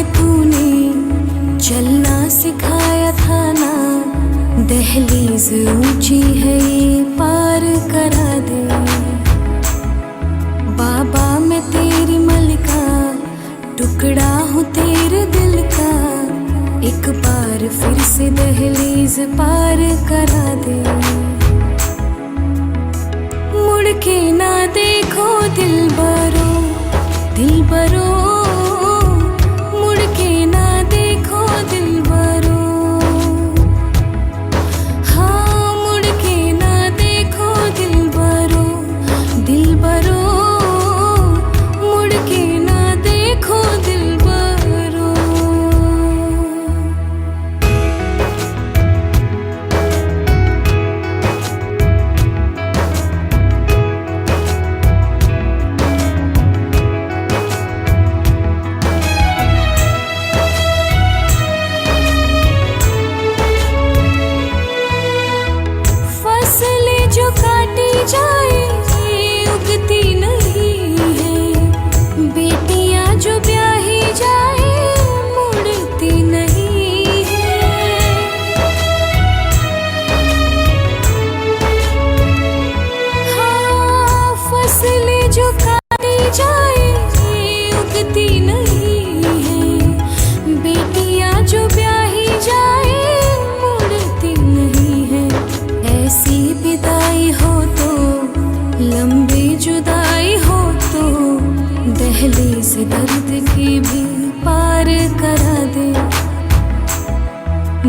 के तूने, चलना सिखाया था ना। दहलीज ऊँची है ये पार करा दे। बाबा, मैं तेरी मलिका, टुकड़ा हूँ तेरे दिल का। एक बार फिर से दहलीज पार करा दे। मुड़ के ना देखो दिल बरो दिल बरो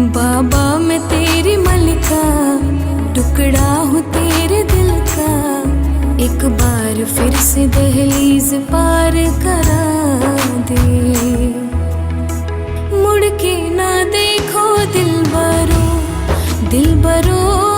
बाबा, मैं तेरी मलिका, टुकड़ा हूँ तेरे दिल का। एक बार फिर से दहलीज पार करा दे। मुड़ के ना देखो दिल बरो दिल बरो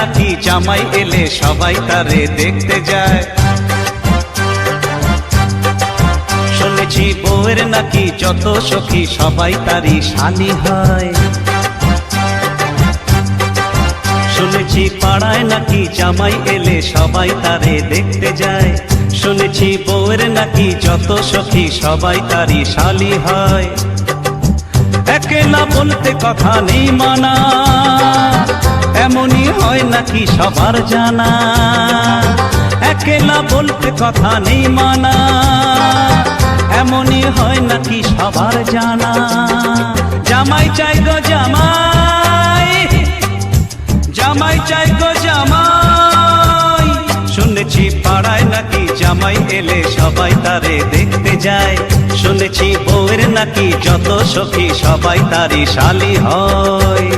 নাকি জামাই এলে সবাই তারে দেখতে যায়। শুনেছি বউয়ের নাকি যত সখী, সবাই তারই শালি হয়। শুনেছি পাড়ায় নাকি জামাই এলে সবাই তারে দেখতে যায়। শুনেছি বউয়ের নাকি যত সখী, সবাই তারই শালি হয়। একেলা বলতে কথা নেই মানা। এমনই হয় নাকি সবার জানা? একেলা বলতে কথা নেই মানা। এমনই হয় নাকি সবার জানা? জামাই চাই গো জামাই জামাই চাই গো জামাই। শুনেছি পাড়ায় নাকি জামাই এলে সবাই তারে দেখতে যায়। শুনেছি বউয়ের নাকি যত সখী সবাই তারই শালি হয়।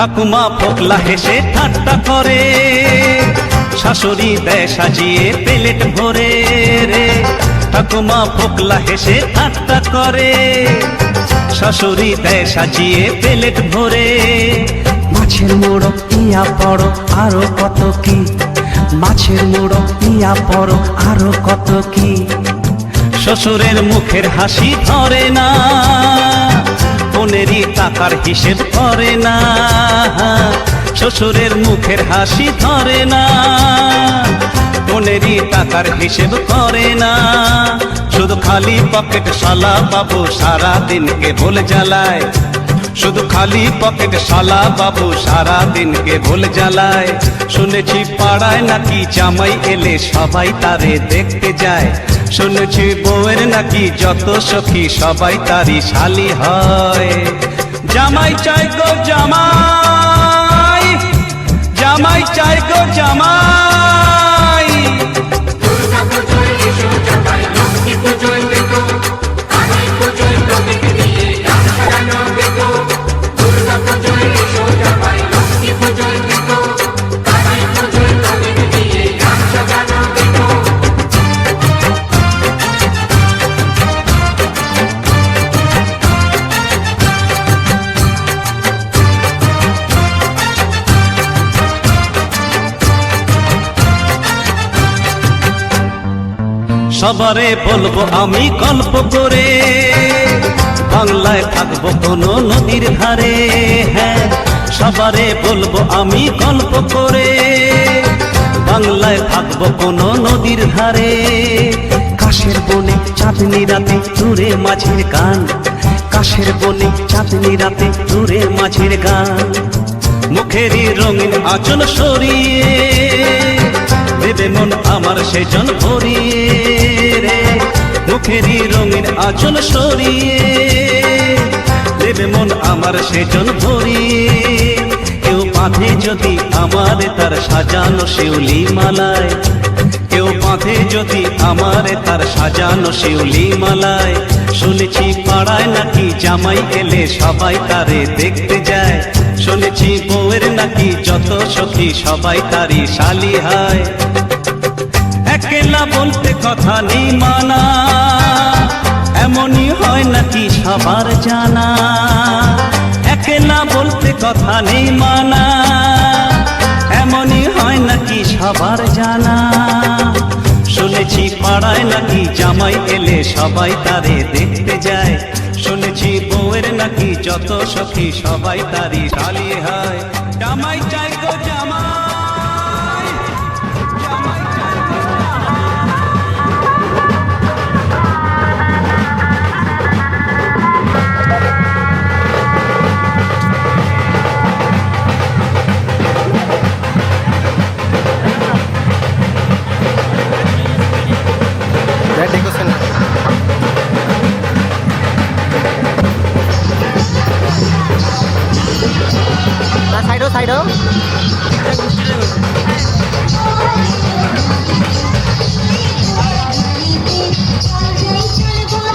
ঠাকুমা ফোকলা হেসে ঠাট্টা করে। শাশুড়ি দেয় সাজিয়ে পেলেট ভরে রে। ঠাকুমা ফোকলা হেসে ঠাট্টা করে। শাশুড়ি দেয় সাজিয়ে পেলেট ভরে। মাছের মোড়ো ইয়া পড়ো, আরও কত কি? মাছের মোড়ো ইয়া পড়ো, আরও কত কি? শ্বশুরের মুখের হাসি ধরে না। বোনেরই টাকার হিসেব করে না। শ্বশুরের মুখের হাসি ধরে না। বোনেরই টাকার হিসেব করে না। শুধু খালি পকেট শালা বাবু সারা দিনকে ভুল জ্বালায়। শুধু খালি পকেট শালা বাবু সারা দিনকে ভুল জ্বালায়। শুনেছি পাড়ায় নাকি জামাই এলে সবাই তারে দেখতে যায়। শুনেছি বউয়ের নাকি যত সখী সবাই তারই শালি হয়। জামাই চাই গো জামাই জামাই চাই গো জামাই। সবারে বলব আমি গল্প করে। বাংলায় থাকব কোনো নদীর ধারে। হ্যাঁ সবারে বলব আমি গল্প করে। বাংলায় থাকব কোনো নদীর ধারে। কাশের বনে চাঁদনি রাতে দূরে মাঝের গান। কাশের বনে চাঁদনি রাতে দূরে মাঝের গান। মুখেরই রঙিন আঁচল সরিয়ে, দেবে মন আমার সেজন ভরিয়ে। রে মুখেরই রঙিন আঁচল সরিয়ে দেবে মন আমার সেজন ভরিয়ে। কেউ বাঁধে যদি আমার তার সাজানো শিউলি মালায়, কেউ বাঁধে যদি আমার তার সাজানো শিউলি মালায়, শুনেছি পাড়ায় নাকি জামাই এলে সবাই তারে দেখতে যায়। শুনেছি বউয়ের নাকি যত সখী সবাই তারই শালি হয়। একেলা বলতে কথা নেই মানা। এমনই হয় নাকি সবার জানা। একেলা বলতে কথা নেই মানা। এমনই হয় নাকি সবার জানা। শুনেছি পাড়ায় নাকি জামাই এলে সবাই তারে দেখতে যায়। শুনেছি বউয়ের নাকি যত সখী সবাই তারি টালি হয়। জামাই চাই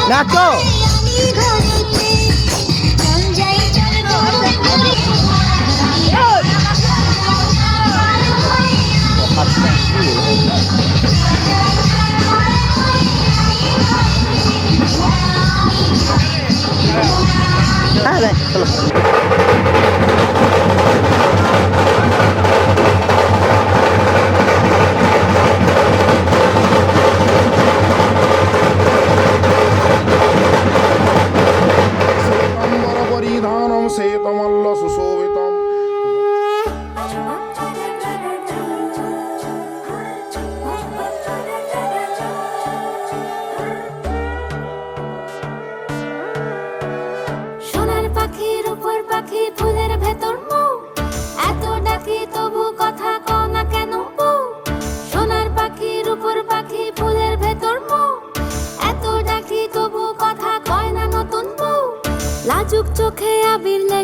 নাচো। হ্যাঁ হ্যাঁ, চলো।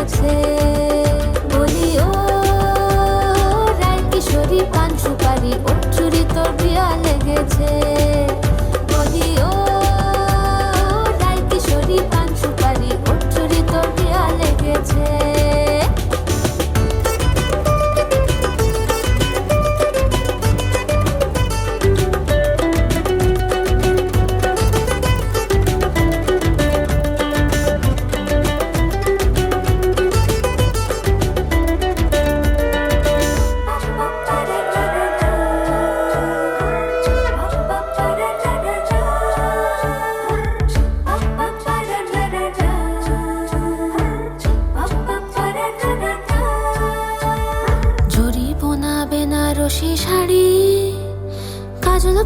লেগেছে বলি ও রায় কিশোরী পান সুপারি উঠছুড়ি তোর বিয়া লেগেছে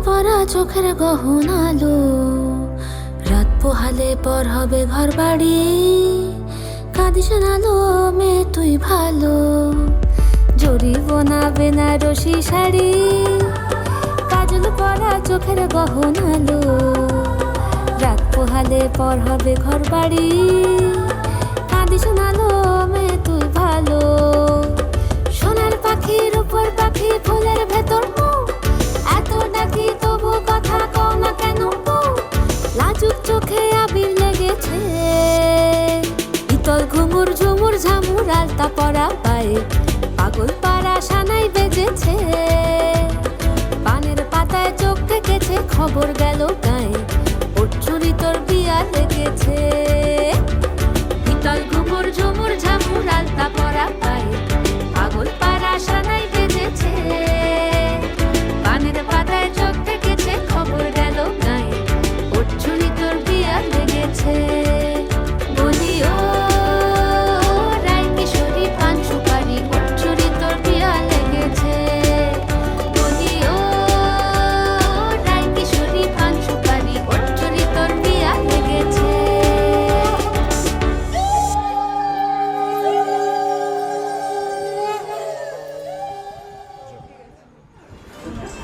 পরা চোখের গহনালো রাত পোহালে পর হবে ঘর বাড়ি। কাঁদিস নালো মেয়ে তুই ভালো। জরি বোনা বেনারসি শাড়ি। কাজল পরা চোখের গহনালো রাত পোহালে পর হবে ঘর বাড়ি। কাঁদিস নালো মেয়ে তুই ভালো। সোনার পাখির উপর পাখি ফুলের ভেতর পরা পায়ে, পাগল পাড়া সানাই বেজেছে। পানের পাতায় চোখ থেকেছে খবর গেল গায়ে উঠছুরি তোর বিয়া লেগেছে। ইতল ঘুমুর ঝুমুর ঝামুর আলতা পরা পায়ে